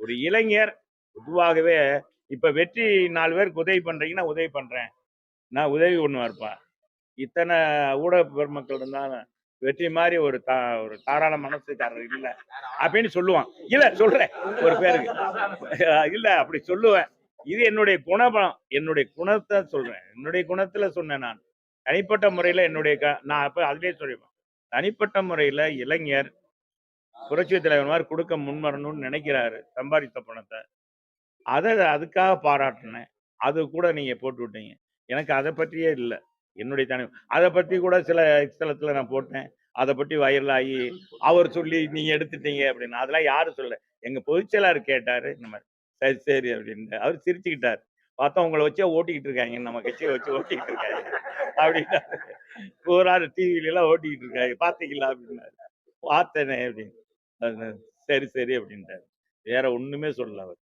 ஒரு இளைஞர் பொதுவாகவே இப்ப வெற்றி நாலு பேருக்கு உதவி பண்றீங்கன்னா உதவி பண்றேன். நான் உதவி ஒண்ணு இருப்பேன்? இத்தனை ஊடக பெருமக்கள் இருந்தாலும் வெற்றி மாதிரி ஒரு தா ஒரு தாராள மனசுக்காரர் இல்லை. அப்படின்னு சொல்லுவான். இல்லை சொல்றேன் ஒரு பேருக்கு. இல்லை அப்படி சொல்லுவேன். இது என்னுடைய குணபலம். என்னுடைய குணத்தை சொல்றேன். என்னுடைய குணத்துல சொன்னேன் நான். தனிப்பட்ட முறையில என்னுடைய க- நான் அப்ப அதுலேயே சொல்லிடுவேன். தனிப்பட்ட முறையில இளைஞர் புரட்சி தலைவர் மாதிரி கொடுக்க முன்வரணும்னு நினைக்கிறாரு சம்பாதித்த பணத்தை. அதை அதுக்காக பாராட்டினேன். அது கூட நீங்கள் போட்டு விட்டீங்க. எனக்கு அதை பற்றியே இல்லை. என்னுடைய தனி அதை பற்றி கூட சில எக்ஸ்தலத்துல நான் போட்டேன். அதை பற்றி வைரல் ஆகி அவர் சொல்லி நீங்கள் எடுத்துட்டீங்க அப்படின்னு. அதெல்லாம் யாரும் சொல்ல எங்கள் பொதுச்செயலாளர் கேட்டார் இந்த மாதிரி சரி சரி அப்படின்ட்டு. அவர் சிரிச்சுக்கிட்டார். பார்த்தா உங்களை வச்சே ஓட்டிக்கிட்டு இருக்காங்க. நம்ம கட்சியை வச்சு ஓட்டிக்கிட்டு இருக்காங்க. அப்படின்னா ஒரு டிவில எல்லாம் ஓட்டிக்கிட்டு இருக்காங்க. பார்த்தீங்களா அப்படின்னாரு. பார்த்தேனே அப்படின்னு. சரி சரி அப்படின்ட்டார். வேற ஒண்ணுமே சொல்லல அவர்.